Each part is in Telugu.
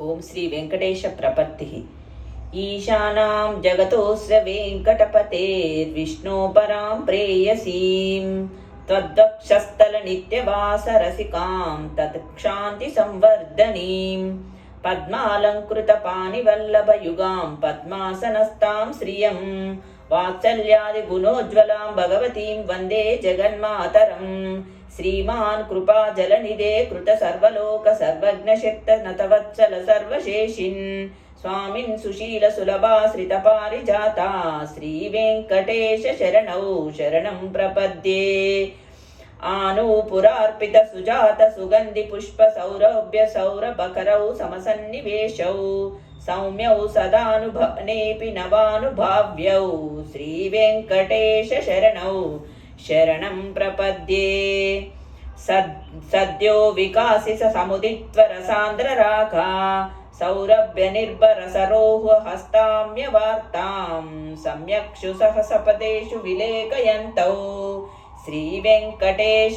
ఓం శ్రీ వెంకటేశ ప్రపత్తి. ఈశానాం జగతోస్ర వెంకటపతేర్విష్ణో పరాం ప్రేయసీం. త్వద్వక్షస్థల నిత్యవాసరసికాం తత్క్షాంతి సంవర్ధనీం. పద్మాలంకృత పాణివల్లభయుగాం పద్మాసనస్తాం శ్రియం. వాత్సల్యాది గుణోజ్వలాం భగవతీం వందే జగన్మాతరం. శ్రీమాన్ కృపా జలనిదే కృత సర్వలోక సర్వజ్ఞశక్త నతవత్సల సర్వశేషిన్ స్వామిన్ సుశీల సులభాశ్రిత పారిజాత శ్రీ వెంకటేశ శరణౌ శరణం ప్రపద్యే ఆనూపురార్పిత సుజాత సుగంధి పుష్ప సౌరభ్య సౌరభకరౌ సమసన్నివేశౌ సౌమ్యౌ సదానుభనేపి నవానుభావ్యౌ శ్రీ వెంకటేశ శరణౌ శరణం ప్రపద్యే సద్ సద్యో వికాసిత సముదిత్వర సాంద్ర రాగా సౌరభ్య నిర్భర సరోహ హస్తామ్య వార్తాం సమ్యక్షు సహసపదేషు విలేకయంతౌ శ్రీ వెంకటేశ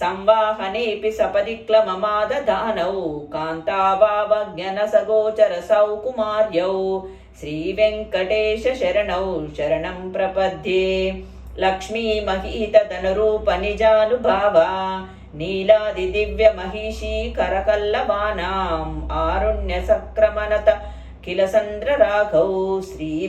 తలౌ పరతత్వ చిహ్నై శ్రీ వెంకటేశ శరణౌ శరణౌ శ్రీ వెంకటేశ శరణౌ శరణం ప్రపద్యే సంవాహనేపి శరణం ప్రపద్యే. నీలాది దివ్య మహిషీ కరకల్లవానాం ఆరుణ్య సక్రమణత కిల సంద్ర రాఘౌ శ్రీ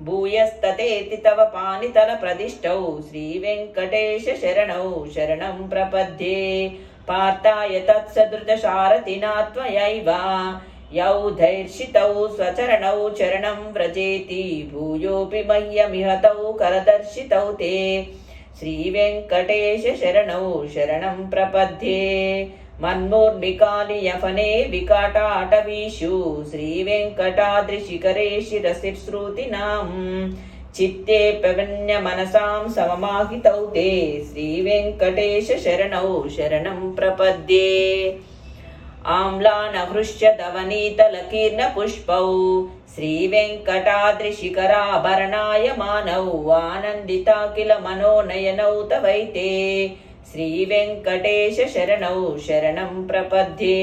విధి ముదార ముపారధానౌ శ్రీ వెంకటేశ శరణౌ శరణం ప్రపద్యే విష్ణోపదే పరమ ఇత్యుదిత ప్రశంసౌ యౌ మద్వ ఉత్స ఇతి భోగత్యయాప్యుపాత్తౌ భూయస్తతేతి తవ పానితల ప్రదిష్టౌ శ్రీ వెంకటేశ శరణౌ శరణం ప్రపద్యే పార్థాయ తత్సదృతశారథినా त्वयैव यौ धैर्षितौ स्वचरणौ चरणं व्रजेति भूयोऽपि मह्यमिहतौ करदर्शितौ ते श्रीवेङ्कटेश शरणौ शरणं प्रपद्ये मन्मूर्मिकालियफने विकटाटवीषु श्रीवेङ्कटाद्रिशिखरे शिरसिश्रुतीनाम् चित्ते पवन्यमनसां सममाहितौ ते श्रीवेङ्कटेश शरणौ शरणं प्रपद्ये आम्लानहृष्य धवनीतलकीर्णपुष्पौ श्रीवेङ्कटाद्रिशिखराभरणाय मानौ आनन्दिता किल मनोनयनौ तवैते श्रीवेङ्कटेश शरणौ शरणं प्रपद्ये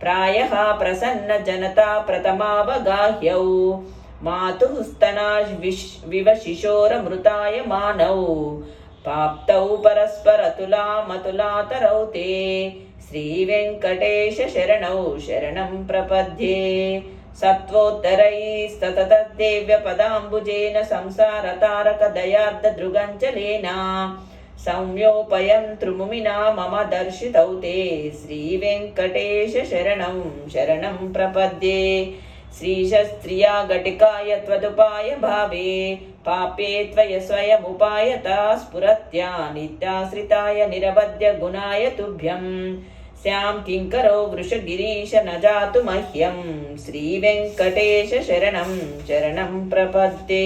प्रायः प्रसन्नजनता प्रथमावगाह्यौ मातुः स्तना विवशिशोरमृताय मानौ पाप्तौ परस्परतुलामतुलातरौ ते श्रीवेङ्कटेश शरणौ शरणं प्रपद्ये सत्त्वोत्तरैस्तततद्देव्यपदाम्बुजेन संसारतारकदयार्द्रदृगञ्जलेन सौम्योपयन्तृमुमिना मम दर्शितौ ते श्रीवेङ्कटेश शरणं शरणं प्रपद्ये श्रीशस्त्रिया घटिकाय त्वदुपाय भावे पापे त्वय स्वयमुपायता स्फुरत्या नित्याश्रिताय निरवद्य गुणाय तुभ्यं स्यां किङ्करो वृषगिरीश न जातु मह्यं श्रीवेङ्कटेश शरणं शरणं प्रपद्ये